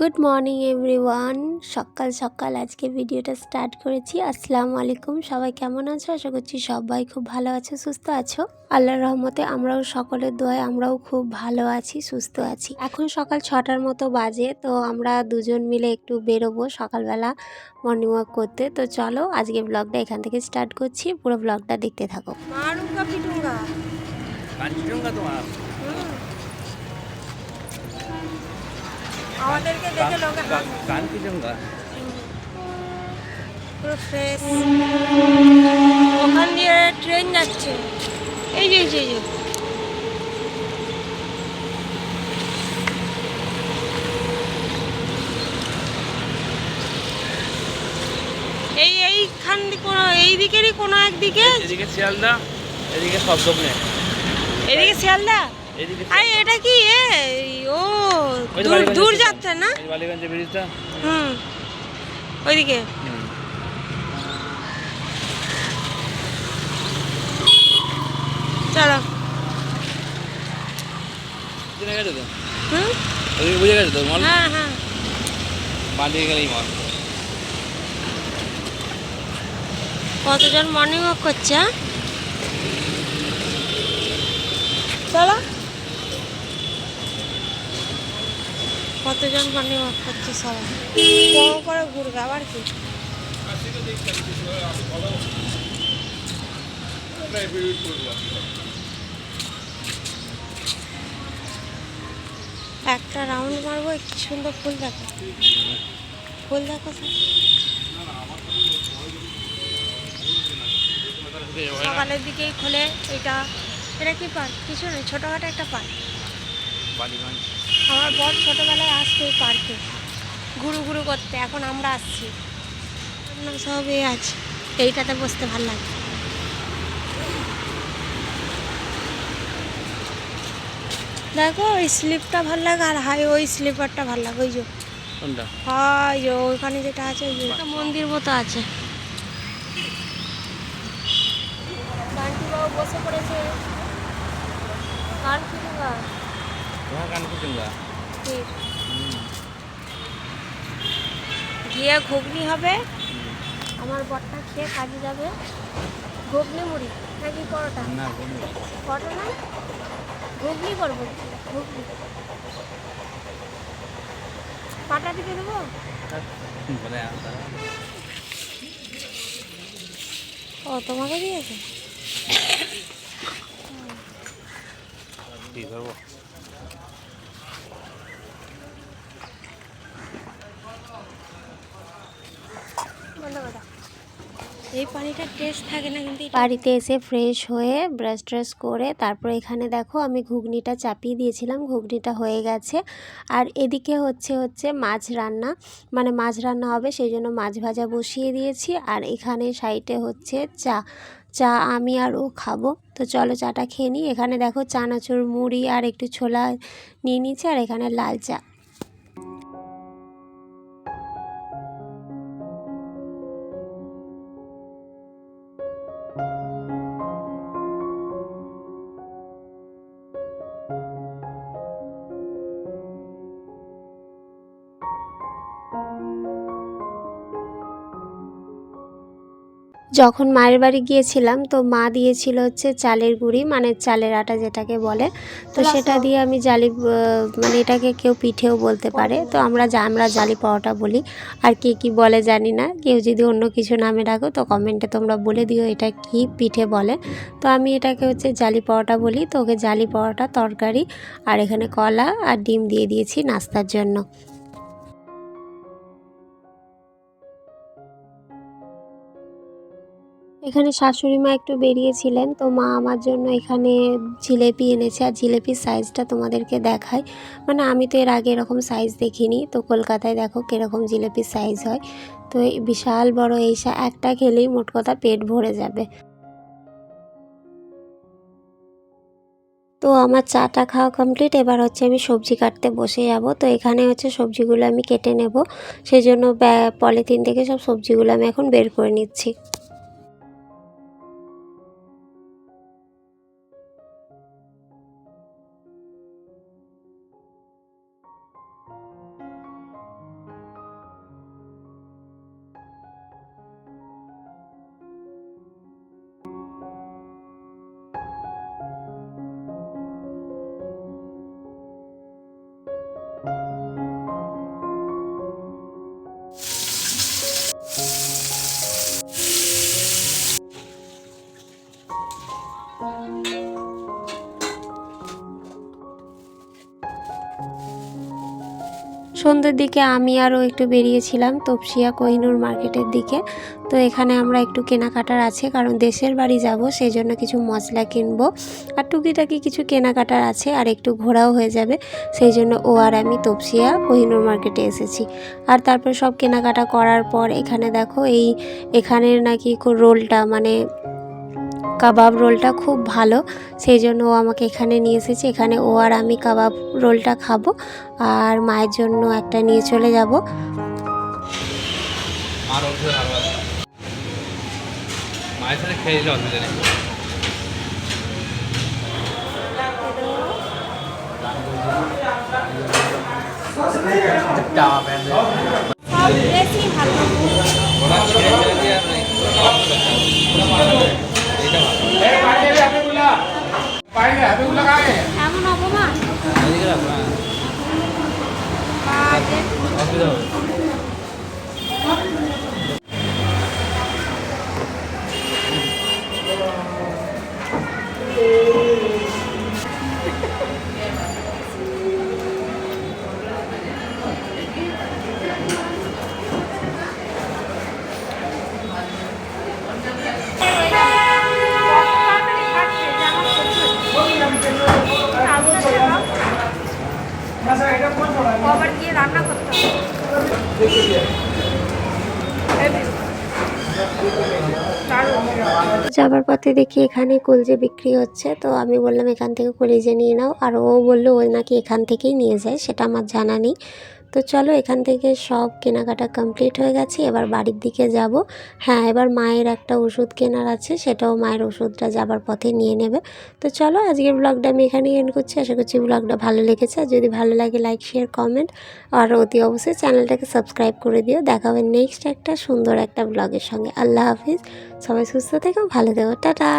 Good morning everyone সকাল সকাল আজকে ভিডিওটা স্টার্ট করেছি। আসসালামু আলাইকুম। সবাই কেমন আছো? আশা করছি সবাই খুব ভালো আছো সুস্থ আছো। আল্লাহর রহমতে আমরাও সকলের দোয়ায় আমরাও খুব ভালো আছি সুস্থ আছি। এখন সকাল ছটার মতো বাজে তো আমরা দুজন মিলে একটু বেরোবো সকালবেলা মর্নিং ওয়াক করতে। তো চলো আজকে ব্লগটা এখান থেকে স্টার্ট করছি। পুরো ব্লগটা দেখতে থাকো। তোমার। আমাদেরকে দেখে লোকে হাসে। কাঞ্চনজঙ্ঘা পুরো ফ্রেশ ওখান দিয়ে ট্রেন যাচ্ছে। এই যে এই যে এই এইখান কোনো এই দিকেরই কোনো একদিকে? এদিকে শিয়ালদা এদিকে এদিকে শিয়ালদা? এদিকে আরে এটা কি এ? দূর দূর না? ব্রিজটা হুম। ওইদিকে। চলো। গেছে তো? হুম? বুঝে গেছে তো মল? হ্যাঁ হ্যাঁ। বাঁ গেলেই মল। কতজন মর্নিং ওয়াক করছে হ্যাঁ? চলো। কতজন মর্নিং ওয়াক করছে সবাই? বড় করে ঘুরবে আবার কি? একটা রাউন্ড মারবো কি সুন্দর ফুল দেখো। ফুল দেখো। সকালের দিকেই খোলে এটা এটা কি পার্ক? কিছু নেই ছোটোখাটো একটা পার্ক। বালিগঞ্জ। আমার বর ছোটোবেলায় আসতো এই পার্কে। ঘুরু ঘুরু করতে এখন আমরা আসছি। সব এ আছে। এইটাতে বসতে ভালো লাগে। দেখো ওই স্লিপটা ভালো লাগে আর হাই ওই স্লিপারটা ভালো লাগে ওই যে। হাই ওইখানে যেটা আছে ওই যে। মন্দির মতো আছে। বান্টি বাবু বসে পড়েছে। কার কি তোমার গিয়ে ঘুগনি হবে। আমার বরটা খেয়ে কাজে যাবে। ঘুগনি মুড়ি নাকি পরোটা? না কোনো পরোটা না? ঘুগনি করব। ঘুগনি। পাটা দিকে দেবো? ও তোমাকে দিয়েছে? কি করব বন্ধ করে দাও। এই পানিটার টেস্ট থাকে না কিন্তু বাড়িতে এসে ফ্রেশ হয়ে ব্রাশ ট্রাশ করে তারপর এখানে দেখো আমি ঘুগনিটা চাপিয়ে দিয়েছিলাম, ঘুগনিটা হয়ে গেছে। আর এদিকে হচ্ছে হচ্ছে মাছ রান্না। মানে মাছ রান্না হবে, সেই জন্য মাছ ভাজা বসিয়ে দিয়েছি। আর এখানে সাইডে হচ্ছে চা চা আমি আর ও খাব। তো চলো চাটা খেয়ে নিই। এখানে দেখো চানাচুর মুড়ি আর একটু ছোলা নিয়ে নিয়েছি, আর এখানে লাল চা। যখন মায়ের বাড়ি গিয়েছিলাম তো মা দিয়েছিল হচ্ছে চালের গুঁড়ি মানে চালের আটা যেটাকে বলে। তো সেটা দিয়ে আমি জালি মানে এটাকে কেউ পিঠেও বলতে পারে। তো আমরা যা আমরা জালি পাওয়াটা বলি। আর কে কি বলে জানি না। কেউ যদি অন্য কিছু নামে ডাকো তো কমেন্টে তোমরা বলে দিও এটা কি পিঠে বলে। তো আমি এটাকে হচ্ছে জালি পাওয়াটা বলি। তো ওকে জালি পাওয়াটা তরকারি আর এখানে কলা আর ডিম দিয়ে দিয়েছি নাস্তার জন্য। এখানে শাশুড়ি মা একটু বেরিয়েছিলেন, তো মা আমার জন্য এখানে জিলেপি এনেছে আর জিলেপির সাইজটা তোমাদেরকে দেখায় মানে আমি তো এর আগে এরকম সাইজ দেখিনি, তো কলকাতায় দেখো কীরকম জিলেপির সাইজ হয়। তো এই বিশাল বড় এই একটা খেলেই মোট কথা পেট ভরে যাবে। তো আমার চাটা খাওয়া কমপ্লিট এবার হচ্ছে আমি সবজি কাটতে বসে যাব। তো এখানে হচ্ছে সবজিগুলো আমি কেটে নেব সেই জন্য পলিথিন থেকে সব সবজিগুলো আমি এখন বের করে নিচ্ছি। সন্ধ্যের দিকে আমি আরও একটু বেরিয়েছিলাম তপসিয়া কোহিনুর মার্কেটের দিকে। তো এখানে আমরা একটু কেনাকাটার আছে, কারণ দেশের বাড়ি যাব সেই জন্য কিছু মশলা কিনবো। আর টুকিটাকি কিছু কেনাকাটার আছে, আর একটু ঘোরাও হয়ে যাবে সেই জন্য ও আর আমি তপসিয়া কোহিনুর মার্কেটে এসেছি। আর তারপর সব কেনাকাটা করার পর এখানে দেখো, এই এখানের নাকি রোলটা মানে কাবাব রোলটা খুব ভালো। সেই জন্য ও আমাকে এখানে নিয়ে এসেছে। এখানে ও আর আমি কাবাব রোলটা খাব আর মায়ের জন্য একটা নিয়ে চলে যাব। আর ওঠে ভালো আছে। মায়ের সাথে খেয়ে অসুবিধা নেই সব ভালো। ওরা খেয়ে ফেলে দিয়ে আর নেই। এইটা ভালো এমন অপমান এদিকে রাখো, হ্যাঁ। বাজে। অসুবিধা হবে গিয়ে রান্না করতে। দারুণ। যাবার পথে দেখি এখানে কলজে বিক্রি হচ্ছে তো আমি বললাম এখান থেকে কলিজে নিয়ে নাও আর ও বলল ও নাকি এখান থেকেই নিয়ে যায় সেটা আমার জানা নেই তো চলো এখান থেকে সব কেনাকাটা কমপ্লিট হয়ে গেছে, এবার বাড়ির দিকে যাব। হ্যাঁ এবার মায়ের একটা ওষুধ কেনার আছে, সেটাও মায়ের ওষুধটা যাবার পথে নিয়ে নেবে। তো চলো আজকের ব্লগটা আমি এখানেই এন্ড করছি। আশা করছি ব্লগটা ভালো লেগেছে। আর যদি ভালো লাগে লাইক শেয়ার কমেন্ট আর অতি অবশ্যই চ্যানেলটাকে সাবস্ক্রাইব করে দিও। দেখা হবে নেক্সট একটা সুন্দর একটা ব্লগের সঙ্গে। আল্লাহ হাফিজ। সবাই সুস্থ থেকো, ভালো থেকো। টাটা!